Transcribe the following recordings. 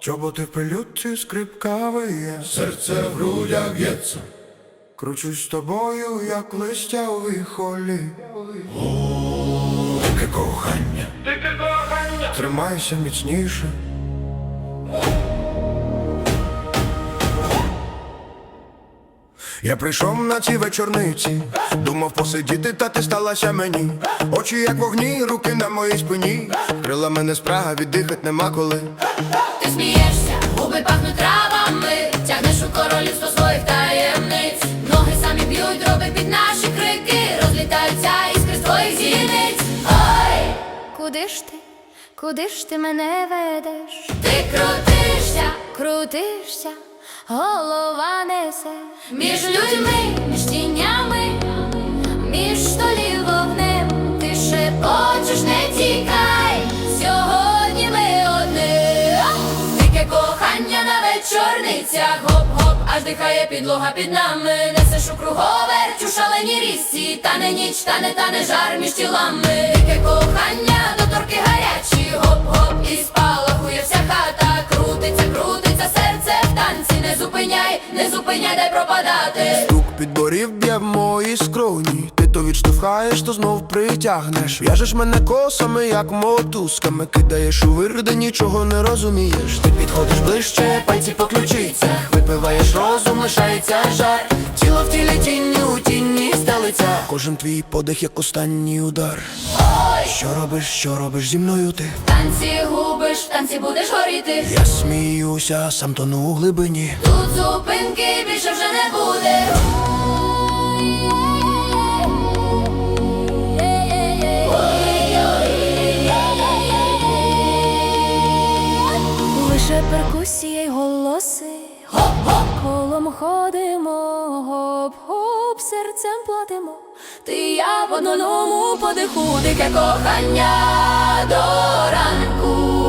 Чоботи в пилюці скрипка виє, серце в грудях б'ється, кручусь з тобою, як листя у вихолі. таке кохання, Тримайся міцніше. Я прийшов на ці вечорниці, думав посидіти, та ти сталася мені. Очі, як вогні, руки на моїй спині. Крила мене спрага, віддихать нема коли. Ти смієшся, губи пахнуть травами, тягнеш у королівство своїх таємниць. Ноги самі б'ють, дроби під наші крики, розлітаються іскри з твоїх зіниць. Ой, куди ж ти? Куди ж ти мене ведеш? Ти крутишся, крутишся, голова несе між людьми, між тінями, між столів вогнем. Ти шепочеш, не тікай. Сьогодні ми одні. Дике кохання на вечорницях, гоп-гоп, аж дихає підлога під нами. Несеш у круговерть у шаленій річці, та не ніч, та не та не жар між тілами. Дике кохання, доторки гарячі, гоп-гоп, і спалахує Стук підборів б'є в мої скроні. Ти то відштовхаєш, то знов притягнеш. В'яжеш мене косами, як мотузками. Кидаєш у вир, де нічого не розумієш. Ти підходиш ближче, пальці по ключицях. Випиваєш розум, лишається жар. Тіло в тілі тінні у тіні стелиться. Кожен твій подих, як останній удар. Що робиш, що робиш зі мною ти? Танці губиш, в танці будеш горіти. Я сміюся, сам тону у глибині. Тут зупинки перкусія й голоси. Хоп-хоп, колом ходимо, гоп-гоп, серцем платимо. Ти я в одному подиху, дике кохання до ранку.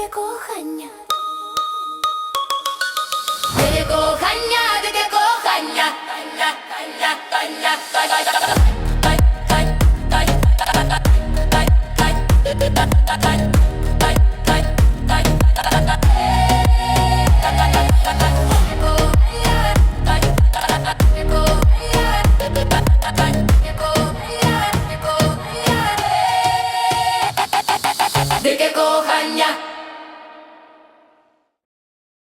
Таке кохання.